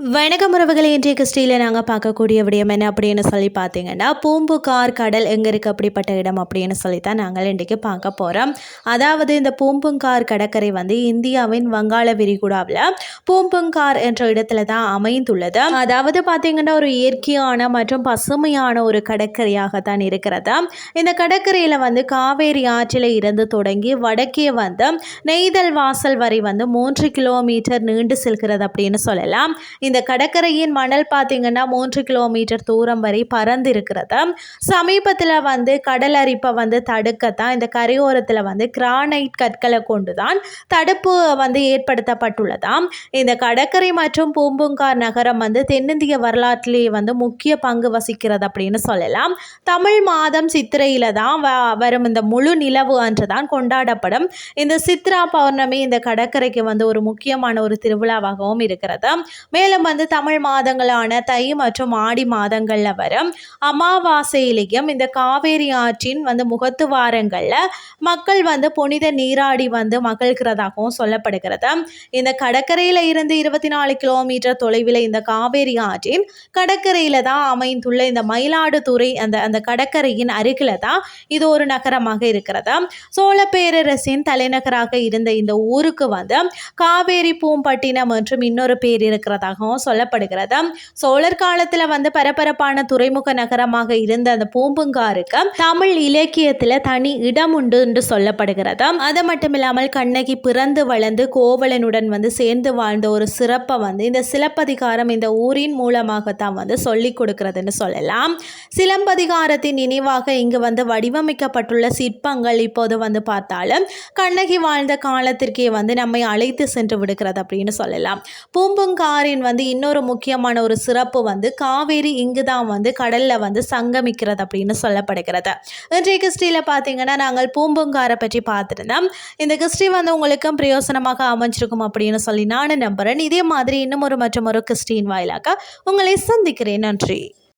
வணக்கம் உறவுகளை இன்றைய கிறிஸ்டியில் நாங்கள் பார்க்கக்கூடிய விடயம் என்ன அப்படின்னு சொல்லி பார்த்தீங்கன்னா பூம்புகார் கடல் எங்கே இருக்குது அப்படிப்பட்ட இடம் அப்படின்னு சொல்லி தான் நாங்கள் இன்றைக்கு பார்க்க போகிறோம் அதாவது இந்த பூம்புங்கார் கடற்கரை வந்து இந்தியாவின் வங்காள விரிகுடாவில் பூம்புங்கார் என்ற இடத்துல தான் அமைந்துள்ளது. அதாவது பார்த்தீங்கன்னா ஒரு இயற்கையான மற்றும் பசுமையான ஒரு கடற்கரையாக தான் இருக்கிறது. இந்த கடற்கரையில் வந்து காவேரி ஆற்றில் இருந்து தொடங்கி வடக்கே வந்து நெய்தல் வாசல் வரை வந்து மூன்று கிலோமீட்டர் நீண்டு செல்கிறது அப்படின்னு சொல்லலாம். இந்த கடற்கரையின் மணல் பார்த்தீங்கன்னா மூன்று கிலோமீட்டர் தூரம் வரை பறந்து இருக்கிறது சமீபத்தில் வந்து கடல் அரிப்பை வந்து தடுக்கத்தான் இந்த கரையோரத்தில் வந்து கிரானைட் கற்களை கொண்டு தான் தடுப்பு வந்து ஏற்படுத்தப்பட்டுள்ளதாம். இந்த கடற்கரை மற்றும் பூம்புங்கார் நகரம் வந்து தென்னிந்திய வரலாற்றிலேயே வந்து முக்கிய பங்கு வசிக்கிறது அப்படின்னு சொல்லலாம். தமிழ் மாதம் சித்திரையில் தான் வரும் இந்த முழு நிலவு அன்று தான் கொண்டாடப்படும். இந்த சித்ரா பௌர்ணமி இந்த கடற்கரைக்கு வந்து ஒரு முக்கியமான ஒரு திருவிழாவாகவும் இருக்கிறது. மேலும் மேலும் வந்து தமிழ் மாதங்களான தை மற்றும் ஆடி மாதங்களில் வரும் அமாவாசையிலையும் இந்த காவேரி ஆற்றின் வந்து முகத்து வாரங்களில் மக்கள் வந்து புனித நீராடி வந்து மகிழ்கிறதாகவும் சொல்லப்படுகிறது. இந்த கடற்கரையில் இருந்து இருபத்தி நாலு கிலோமீட்டர் தொலைவில் இந்த காவேரி ஆற்றின் கடற்கரையில் தான் அமைந்துள்ள இந்த மயிலாடுதுறை அந்த அந்த கடற்கரையின் அருகில் தான் இது ஒரு நகரமாக இருக்கிறது. சோழ பேரரசின் தலைநகராக இருந்த இந்த ஊருக்கு வந்து காவேரி பூம்பட்டினம் மற்றும் இன்னொரு பேர் இருக்கிறதாகவும் நகரமாகவும் சொல்லப்படுகிறது. சோழர் காலத்துல வந்து பரபரப்பான துறைமுக நகரமாக இருந்த அந்த பூம்புங்காருக்கு தமிழ் இலக்கியத்துல தனி இடம் உண்டு என்று சொல்லப்படுகிறது. அது மட்டும் இல்லாமல் கண்ணகி பிறந்து வளர்ந்து கோவலனுடன் வந்து சேர்ந்து வாழ்ந்த ஒரு சிறப்பை வந்து இந்த சிலப்பதிகாரம் இந்த ஊரின் மூலமாகத்தான் வந்து சொல்லிக் கொடுக்கிறதுன்னு சொல்லலாம். சிலம்பதிகாரத்தின் நினைவாக இங்கு வந்து வடிவமைக்கப்பட்டுள்ள சிற்பங்கள் இப்போது வந்து பார்த்தாலும் கண்ணகி வாழ்ந்த காலத்திற்கே வந்து நம்மை அழைத்து சென்று விடுகிறது அப்படின்னு சொல்லலாம். பூம்புங்காரின் வந்து வந்து இன்னொரு முக்கியமான ஒரு சிறப்பு வந்து காவேரி இங்கு தான் வந்து கடலில் வந்து சங்கமிக்கிறது அப்படின்னு சொல்லப்படுகிறது. இன்றைய கிறிஸ்டியில் பார்த்தீங்கன்னா நாங்கள் பூம்புங்காரை பற்றி பார்த்துருந்தோம். இந்த கிறிஸ்டி வந்து உங்களுக்கும் பிரயோசனமாக அமைஞ்சிருக்கும் அப்படின்னு சொல்லி நான் நம்புகிறேன் இதே மாதிரி இன்னும் ஒரு மற்றும் ஒரு கிறிஸ்டின் வாயிலாக உங்களை சந்திக்கிறேன். நன்றி.